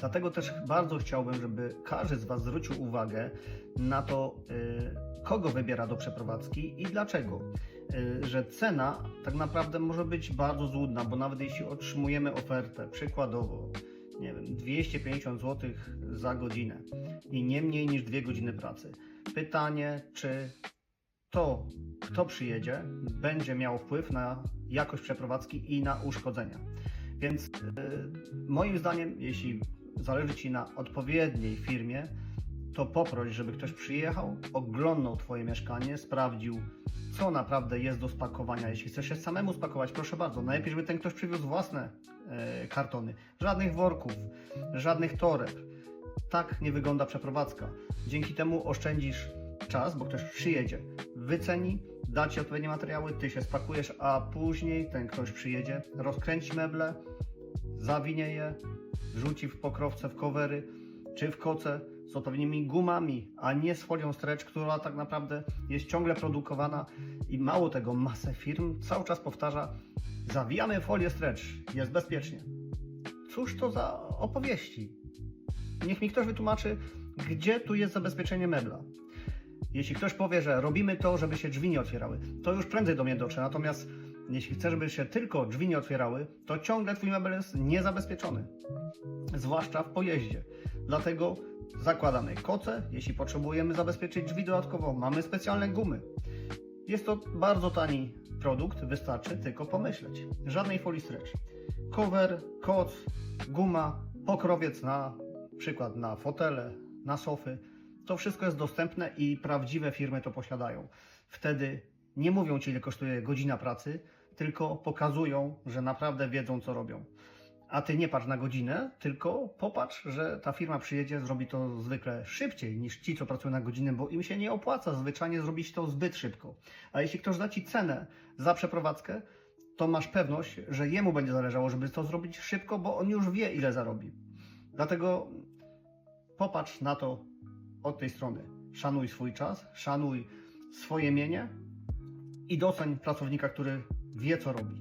Dlatego też bardzo chciałbym, żeby każdy z Was zwrócił uwagę na to, y, kogo wybiera do przeprowadzki i dlaczego. Y, Że cena tak naprawdę może być bardzo złudna, bo nawet jeśli otrzymujemy ofertę, przykładowo, nie wiem, 250 zł za godzinę i nie mniej niż 2 godziny pracy. Pytanie, czy to, kto przyjedzie, będzie miało wpływ na jakość przeprowadzki i na uszkodzenia. Więc y, moim zdaniem, jeśli zależy Ci na odpowiedniej firmie, to poproś, żeby ktoś przyjechał, oglądał Twoje mieszkanie, sprawdził, co naprawdę jest do spakowania. Jeśli chcesz się samemu spakować, proszę bardzo. Najlepiej, żeby ten ktoś przywiózł własne e, kartony. Żadnych worków, żadnych toreb. Tak nie wygląda przeprowadzka. Dzięki temu oszczędzisz czas, bo ktoś przyjedzie, wyceni, da Ci odpowiednie materiały, Ty się spakujesz, a później ten ktoś przyjedzie, rozkręci meble, zawinie je, wrzuci w pokrowce, w covery czy w koce z odpowiednimi gumami, a nie z folią stretch, która tak naprawdę jest ciągle produkowana i mało tego, masę firm cały czas powtarza zawijamy folię stretch, jest bezpiecznie. Cóż to za opowieści? Niech mi ktoś wytłumaczy, gdzie tu jest zabezpieczenie mebla. Jeśli ktoś powie, że robimy to, żeby się drzwi nie otwierały, to już prędzej do mnie dotrze. Natomiast jeśli chcesz, żeby się tylko drzwi nie otwierały, to ciągle twój mebel jest niezabezpieczony. Zwłaszcza w pojeździe. Dlatego zakładamy koce. Jeśli potrzebujemy zabezpieczyć drzwi dodatkowo, mamy specjalne gumy. Jest to bardzo tani produkt, wystarczy tylko pomyśleć. Żadnej folii stretch. Cover, koc, guma, pokrowiec na przykład na fotele, na sofy. To wszystko jest dostępne i prawdziwe firmy to posiadają. Wtedy nie mówią ci, ile kosztuje godzina pracy, tylko pokazują, że naprawdę wiedzą, co robią. A ty nie patrz na godzinę, tylko popatrz, że ta firma przyjedzie, zrobi to zwykle szybciej niż ci, co pracują na godzinę, bo im się nie opłaca zwyczajnie zrobić to zbyt szybko. A jeśli ktoś da ci cenę za przeprowadzkę, to masz pewność, że jemu będzie zależało, żeby to zrobić szybko, bo on już wie, ile zarobi. Dlatego popatrz na to od tej strony. Szanuj swój czas, szanuj swoje mienie i doceń pracownika, który wie, co robi.